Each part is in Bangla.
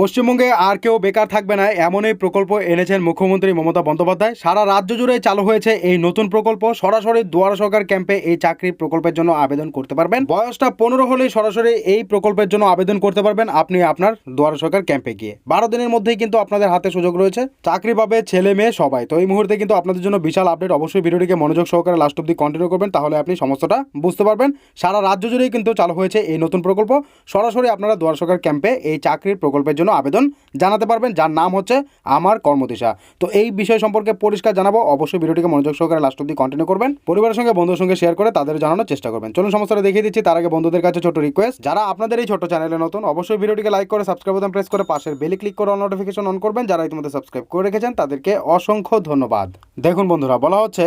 পশ্চিমবঙ্গে আর কেউ বেকার থাকবে না, এমনই প্রকল্প এনেছেন মুখ্যমন্ত্রী মমতা বন্দ্যোপাধ্যায়। সারা রাজ্য জুড়ে চালু হয়েছে এই নতুন প্রকল্প। সরাসরি দুয়ারা সরকার ক্যাম্পে এই চাকরি প্রকল্পের জন্য আবেদন করতে পারবেন। বয়সটা পনেরো হলেই সরাসরি এই প্রকল্পের জন্য আবেদন করতে পারবেন আপনি আপনার দুয়ারা সরকার ক্যাম্পে গিয়ে। বারো দিনের মধ্যেই কিন্তু আপনাদের হাতে সুযোগ রয়েছে। চাকরি পাবে ছেলে মেয়ে সবাই। তো এই মুহূর্তে কিন্তু আপনাদের জন্য বিশাল আপডেট। অবশ্যই ভিডিওটিকে মনোযোগ সহকারে লাস্ট অব্দি কন্টিনিউ করবেন, তাহলে আপনি সমস্তটা বুঝতে পারবেন। সারা রাজ্য জুড়েই কিন্তু চালু হয়েছে এই নতুন প্রকল্প। সরাসরি আপনারা দুয়ারা সরকার ক্যাম্পে এই চাকরির প্রকল্পের জন্য আবেদন জানাতে পারবেন, যার নাম হচ্ছে আমার কর্মদিশা। তো এই বিষয় সম্পর্কে পরিষ্কার জানাব। অবশ্যই ভিডিওটিকে মনোযোগ সহকারে লাস্ট অব্দি কন্টিনিউ করবেন। পরিবারের সঙ্গে বন্ধুর সঙ্গে শেয়ার করে তাদের জানানোর চেষ্টা করবেন। চলুন সমস্তটা দেখিয়ে দিচ্ছি। তার আগে বন্ধুদের কাছে ছোট রিকোয়েস্ট যারা আপনাদের এই ছোট চ্যানেলে নতুন, অবশ্যই ভিডিওটিকে লাইক করে সাবস্ক্রাইব বোতাম প্রেস করে পাশের বেলি ক্লিক করে নোটিফিকেশন অন করবেন। যারা ইতিমধ্যে সাবস্ক্রাইব করে রেখেছেন, তাদেরকে অসংখ্য ধন্যবাদ। দেখুন বন্ধুরা, বলা হচ্ছে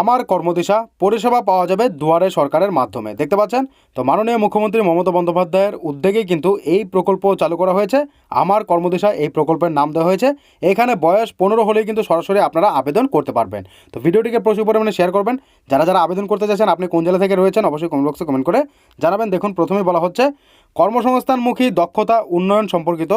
আমার কর্মদিশা, পরিষেবা পাওয়া যাবে দুয়ারে সরকারের মাধ্যমে। দেখতে পাচ্ছেন? তো মাননীয় মুখ্যমন্ত্রী মমতা বন্দ্যোপাধ্যায়ের উদ্যোগেই কিন্তু এই প্রকল্প চালু করা হয়েছে। আমার কর্মদিশা এই প্রকল্পের নাম দেওয়া হয়েছে। এখানে বয়স পনেরো হলেই কিন্তু সরাসরি আপনারা আবেদন করতে পারবেন। তো ভিডিওটিকে প্রচুর পরিমাণে শেয়ার করবেন। যারা যারা আবেদন করতে চাইছেন, আপনি কোন জেলা থেকে রয়েছেন অবশ্যই কমেন্ট বক্সে কমেন্ট করে জানাবেন। দেখুন, প্রথমেই বলা হচ্ছে, কর্মসংস্থানমুখী দক্ষতা উন্নয়ন সম্পর্কিত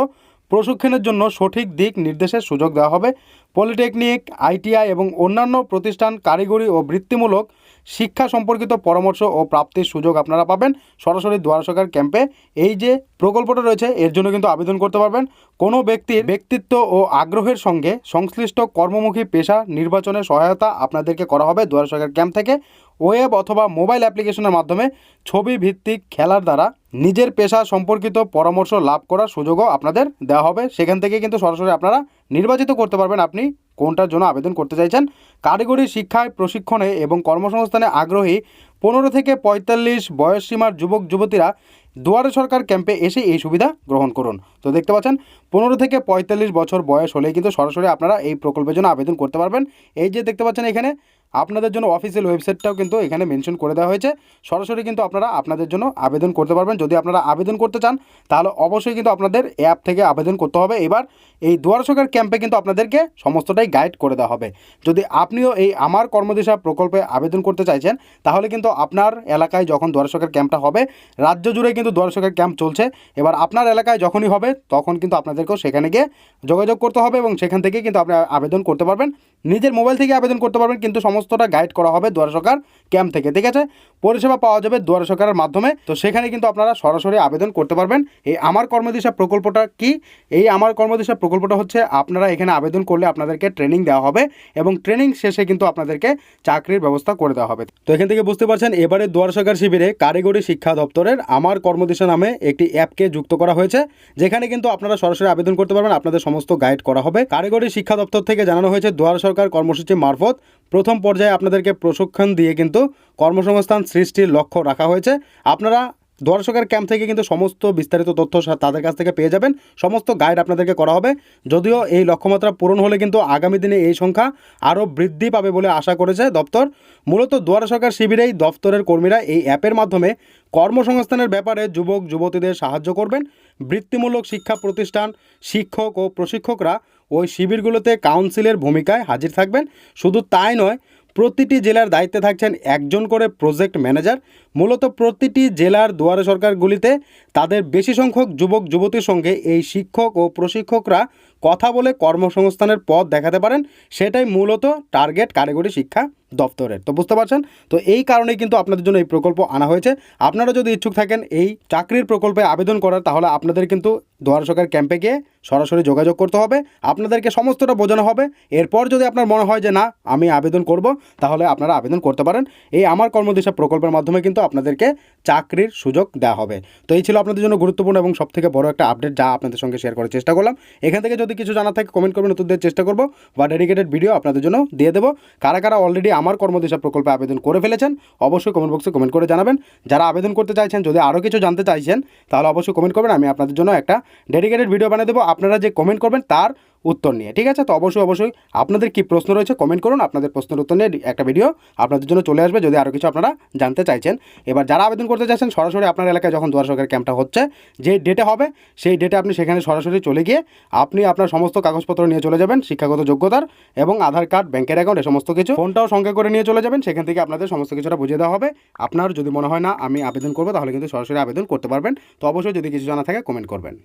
প্রশিক্ষণের জন্য সঠিক দিক নির্দেশের সুযোগ দেওয়া হবে। পলিটেকনিক, আইটিআই এবং অন্যান্য প্রতিষ্ঠান কারিগরি ও বৃত্তিমূলক শিক্ষা সম্পর্কিত পরামর্শ ও প্রাপ্তির সুযোগ আপনারা পাবেন সরাসরি দুয়ারা সরকার ক্যাম্পে। এই যে প্রকল্পটা রয়েছে, এর জন্য কিন্তু আবেদন করতে পারবেন। কোনো ব্যক্তির ব্যক্তিত্ব ও আগ্রহের সঙ্গে সংশ্লিষ্ট কর্মমুখী পেশা নির্বাচনে সহায়তা আপনাদেরকে করা হবে দুয়ারা সরকার ক্যাম্প থেকে। ওয়েব অথবা মোবাইল অ্যাপ্লিকেশনের মাধ্যমে ছবি ভিত্তিক খেলার দ্বারা নিজের পেশা সম্পর্কিত পরামর্শ লাভ করার সুযোগও আপনাদের দেওয়া হবে। সেখান থেকে কিন্তু সরাসরি আপনারা নির্বাচিত করতে পারবেন আপনি। কোনটার জন্য আবেদন করতে চাইছেন? কারিগরি শিক্ষায়, প্রশিক্ষণে এবং কর্মসংস্থানে আগ্রহী পনেরো থেকে পঁয়তাল্লিশ বয়সসীমার যুবক, যুবতীরা দুয়ারে সরকার ক্যাম্পে এসে এই সুবিধা গ্রহণ করুন। তো দেখতে পাচ্ছেন, পনেরো থেকে পঁয়তাল্লিশ বছর বয়স হলেই কিন্তু সরাসরি আপনারা এই প্রকল্পের জন্য আবেদন করতে পারবেন। এই যে দেখতে পাচ্ছেন এখানে আপনাদের জন্য অফিসিয়াল ওয়েবসাইটটাও কিন্তু এখানে মেনশন করে দেওয়া হয়েছে। সরাসরি কিন্তু আপনারা আপনাদের জন্য আবেদন করতে পারবেন। যদি আপনারা আবেদন করতে চান, তাহলে অবশ্যই কিন্তু আপনাদের অ্যাপ থেকে আবেদন করতে হবে। এবার এই দুয়ার সরকার ক্যাম্পে কিন্তু আপনাদেরকে সমস্তটাই গাইড করে দেওয়া হবে। যদি আপনিও এই আমার কর্মদিশা প্রকল্পে আবেদন করতে চাইছেন, তাহলে কিন্তু আপনার এলাকায় যখন দুয়ার সরকার ক্যাম্পটা হবে, রাজ্য জুড়ে কিন্তু দুয়ার সরকার ক্যাম্প চলছে। এবার আপনার এলাকায় যখনই হবে, তখন কিন্তু আপনাদেরকেও সেখানে গিয়ে যোগাযোগ করতে হবে এবং সেখান থেকে কিন্তু আপনি আবেদন করতে পারবেন। নিজের মোবাইল থেকে আবেদন করতে পারবেন, কিন্তু সমস্তটা গাইড করা হবে দুয়ার সরকার ক্যাম্প থেকে, ঠিক আছে? পরিষেবা পাওয়া যাবে দুয়ার সরকারের মাধ্যমে। তো সেখানে কিন্তু আপনারা সরাসরি আবেদন করতে পারবেন। এই আমার কর্মদিশা প্রকল্পটা কি? এই আমার কর্মদিশা প্রকল্পটা হচ্ছে আপনারা এখানে আবেদন করলে আপনাদেরকে ট্রেনিং দেওয়া হবে এবং ট্রেনিং শেষে কিন্তু আপনাদেরকে চাকরির ব্যবস্থা করে দেওয়া হবে। তো এখান থেকে বুঝতে পারছেন, এবারে দুয়ার সরকার শিবিরে কারিগরি শিক্ষা দপ্তরের আমার কর্মদিশা নামে একটি অ্যাপকে যুক্ত করা হয়েছে, যেখানে কিন্তু আপনারা সরাসরি আবেদন করতে পারবেন, আপনাদের সমস্ত গাইড করা হবে। কারিগরি শিক্ষা দপ্তর থেকে জানানো হয়েছে, দুয়ার সরকার কর্মসূচি মারফত প্রথম পর্যায়ে আপনাদেরকে প্রশিক্ষণ দিয়ে কিন্তু কর্মসংস্থান সৃষ্টির লক্ষ্য রাখা হয়েছে। আপনারা দর্শকের ক্যাম্প থেকে কিন্তু সমস্ত বিস্তারিত তথ্য তাদের কাছ থেকে পেয়ে যাবেন। সমস্ত গাইড আপনাদেরকে করা হবে। যদিও এই লক্ষ্যমাত্রা পূরণ হলে কিন্তু আগামী দিনে এই সংখ্যা আরও বৃদ্ধি পাবে বলে আশা করেছে দপ্তর। মূলত দুয়ারা সরকার শিবিরেই দপ্তরের কর্মীরা এই অ্যাপের মাধ্যমে কর্মসংস্থানের ব্যাপারে যুবক, যুবতীদের সাহায্য করবেন। বৃত্তিমূলক শিক্ষা প্রতিষ্ঠান, শিক্ষক ও প্রশিক্ষকরা ওই শিবিরগুলোতে কাউন্সিলের ভূমিকায় হাজির থাকবেন। শুধু তাই নয় প্রতিটি জেলার দায়িত্বে থাকছেন একজন করে প্রজেক্ট ম্যানেজার মূলত প্রতিটি জেলার দুয়ারে সরকারগুলিতে তাদের বেশি সংখ্যক যুবক যুবতীর সঙ্গে এই শিক্ষক ও প্রশিক্ষকরা কথা বলে কর্মসংস্থানের পথ দেখাতে পারেন, সেটাই মূলত টার্গেট কারিগরি শিক্ষা দপ্তরের। তো বুঝতে পারছেন? তো এই কারণেই কিন্তু আপনাদের জন্য এই প্রকল্প আনা হয়েছে। আপনারা যদি ইচ্ছুক থাকেন এই চাকরির প্রকল্পে আবেদন করার, তাহলে আপনাদের কিন্তু দুয়ার সরকার ক্যাম্পে গিয়ে সরাসরি যোগাযোগ করতে হবে। আপনাদেরকে সমস্তটা বোঝানো হবে। এরপর যদি আপনার মনে হয় যে, না, আমি আবেদন করব তাহলে আপনারা আবেদন করতে পারেন। এই আমার কর্মদিশা প্রকল্পের মাধ্যমে কিন্তু আপনাদেরকে চাকরির সুযোগ দেওয়া হবে। তো এই ছিল আপনাদের জন্য গুরুত্বপূর্ণ এবং সবথেকে বড় একটা আপডেট যা আপনাদের সঙ্গে শেয়ার করার চেষ্টা করলাম। এখান থেকে যদি কিছু জানা থাকে কমেন্ট করবেন দেওয়ার চেষ্টা করব। বা ডেডিকেটেড ভিডিও আপনাদের জন্য দিয়ে দেবো। কারা কারা অলরেডি আমার কর্মদিশা প্রকল্পে আবেদন করে ফেলেছেন, অবশ্যই কমেন্ট বক্সে কমেন্ট করে জানাবেন। যারা আবেদন করতে চাইছেন, যদি আরও কিছু জানতে চাইছেন, তাহলে অবশ্যই কমেন্ট করবেন। আমি আপনাদের জন্য একটা ডেডিকেটেড ভিডিও বানিয়ে দেবো। আপনারা যে কমেন্ট করবেন, তার উত্তর নিয়ে। ঠিক আছে? তো অবশ্যই অবশ্যই আপনাদের কি প্রশ্ন রয়েছে কমেন্ট করুন। আপনাদের প্রশ্নের উত্তর নিয়ে একটা ভিডিও আপনাদের জন্য চলে আসবে। যদি আরও কিছু আপনারা জানতে চাইছেন, এবার যারা আবেদন করতে চাইছেন, সরাসরি আপনার এলাকায় যখন দুয়ার সরকার ক্যাম্পটা হচ্ছে, যে ডেটে হবে, সেই ডেটে আপনি সেখানে সরাসরি চলে গিয়ে আপনি আপনার সমস্ত কাগজপত্র নিয়ে চলে যাবেন, শিক্ষাগত যোগ্যতার এবং আধার কার্ড ব্যাংকের অ্যাকাউন্ট এ সমস্ত কিছু। ফোনটাও সঙ্গে করে নিয়ে চলে যাবেন। সেখান থেকে আপনাদের সমস্ত কিছুটা বুঝিয়ে দেওয়া হবে। আপনার যদি মনে হয় না, আমি আবেদন করব, তাহলে কিন্তু সরাসরি আবেদন করতে পারবেন। তো অবশ্যই যদি কিছু জানা থাকে কমেন্ট করবেন।